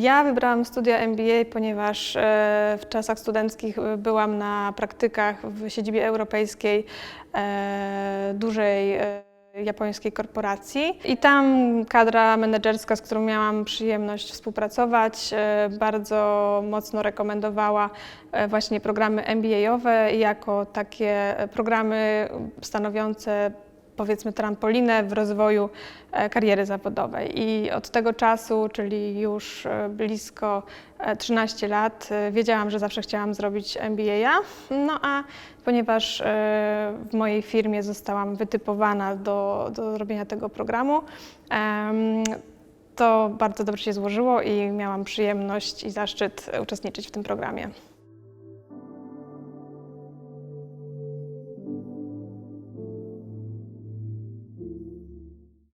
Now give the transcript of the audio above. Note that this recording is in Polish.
Ja wybrałam studia MBA, ponieważ e, w czasach studenckich e, byłam na praktykach w siedzibie europejskiej e, dużej japońskiej korporacji. I tam kadra menedżerska, z którą miałam przyjemność współpracować, bardzo mocno rekomendowała właśnie programy MBA-owe jako takie programy stanowiące powiedzmy trampolinę w rozwoju e, kariery zawodowej. I od tego czasu, czyli już e, blisko e, 13 lat, e, wiedziałam, że zawsze chciałam zrobić MBA. No a ponieważ w mojej firmie zostałam wytypowana do, do robienia tego programu, to bardzo dobrze się złożyło i miałam przyjemność i zaszczyt uczestniczyć w tym programie.